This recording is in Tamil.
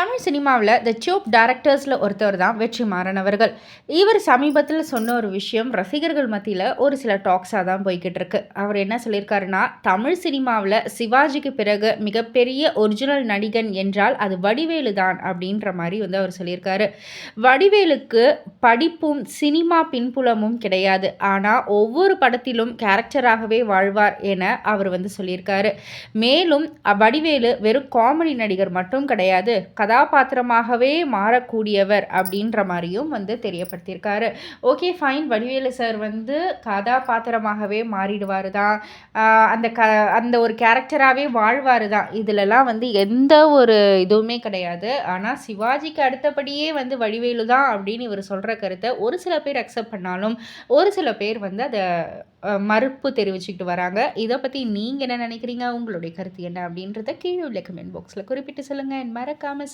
தமிழ் சினிமாவில் த சோப் டேரக்டர்ஸில் ஒருத்தவர் தான் வெற்றி மாறனவர்கள். இவர் சமீபத்தில் சொன்ன ஒரு விஷயம் ரசிகர்கள் மத்தியில் ஒரு சில டாக்ஸாக தான் போய்கிட்டு இருக்கு. அவர் என்ன சொல்லியிருக்காருன்னா தமிழ் சினிமாவில் சிவாஜிக்கு பிறகு மிகப்பெரிய ஒரிஜினல் நடிகன் என்றால் அது வடிவேலு தான் அப்படின்ற மாதிரி வந்து அவர் சொல்லியிருக்காரு. வடிவேலுக்கு படிப்பும் சினிமா பின்புலமும் கிடையாது. ஆனால் ஒவ்வொரு படத்திலும் கேரக்டராகவே வாழ்வார் என அவர் வந்து சொல்லியிருக்காரு. மேலும் வடிவேலு வெறும் காமெடி நடிகர் மட்டும் கிடையாது. கதாபாத்திரமாகவே மாறக்கூடியவர் அப்படின்ற மாதிரியும் வந்து தெரியப்படுத்தியிருக்காரு. Okay fine. வடிவேலு சார் வந்து கதாபாத்திரமாகவே மாறிடுவார் தான். அந்த க அந்த ஒரு கேரக்டராகவே வாழ்வார் தான். இதிலலாம் வந்து எந்த ஒரு இதுவுமே கிடையாது. ஆனால் சிவாஜிக்கு அடுத்தபடியே வந்து வடிவேலு தான் அப்படின்னு இவர் சொல்கிற கருத்தை ஒரு சில பேர் அக்செப்ட் பண்ணாலும் ஒரு சில பேர் வந்து அதை மறுப்பு தெரிவிச்சுக்கிட்டு வராங்க. இதை பற்றி நீங்கள் என்ன நினைக்கிறீங்க? உங்களுடைய கருத்து என்ன அப்படின்றத கீழே உள்ள கமெண்ட் பாக்ஸில் குறிப்பிட்டு சொல்லுங்கள் மறக்காமல்